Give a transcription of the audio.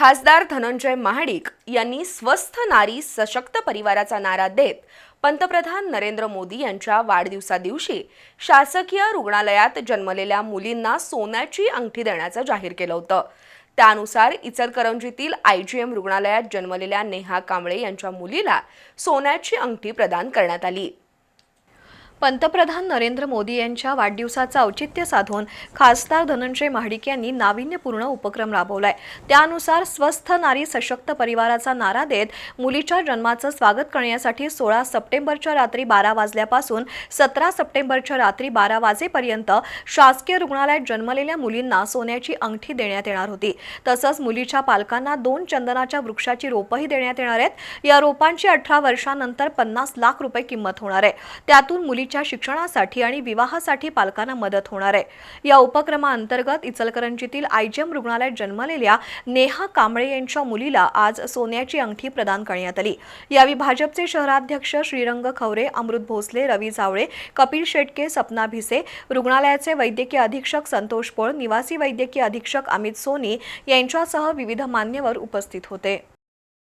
खासदार धनंजय महाडिक यांनी स्वस्थ नारी सशक्त परिवाराचा नारा देत पंतप्रधान नरेंद्र मोदी यांच्या वाढदिवसादिवशी शासकीय रुग्णालयात जन्मलेल्या मुलींना सोन्याची अंगठी देण्याचं जाहीर केलं होतं. त्यानुसार इचलकरंजीतील आय जी एम रुग्णालयात जन्मलेल्या नेहा कांबळे यांच्या मुलीला सोन्याची अंगठी प्रदान करण्यात आली. पंतप्रधान नरेंद्र मोदी यांच्या वाढदिवसाचं औचित्य साधून खासदार धनंजय महाडिक यांनी नाविन्यपूर्ण उपक्रम राबवलाय. त्यानुसार स्वस्थ नारी सशक्त परिवाराचा नारा देत मुलीच्या जन्माचं स्वागत करण्यासाठी सोळा सप्टेंबरच्या रात्री बारा वाजल्यापासून सतरा सप्टेंबरच्या रात्री बारा वाजेपर्यंत शासकीय रुग्णालयात जन्मलेल्या मुलींना सोन्याची अंगठी देण्यात येणार होती. तसंच मुलीच्या पालकांना दोन चंदनाच्या वृक्षाची रोपंही देण्यात येणार आहेत. या रोपांची अठरा वर्षानंतर पन्नास लाख रुपये किंमत होणार आहे. त्यातून मुली मुलीच्या शिक्षणासाठी आणि विवाहासाठी पालकांना मदत होणार आहे. या उपक्रमाअंतर्गत इचलकरंजीतील आयजीएम रुग्णालयात जन्मलेल्या नेहा कांबळे यांच्या मुलीला आज सोन्याची अंगठी प्रदान करण्यात आली. यावेळी भाजपचे शहराध्यक्ष श्रीरंग खवरे अमृत भोसले रवी जावळे कपिल शेटके सपना भिसे रुग्णालयाचे वैद्यकीय अधीक्षक संतोष पोळ निवासी वैद्यकीय अधीक्षक अमित सोनी यांच्यासह विविध मान्यवर उपस्थित होते.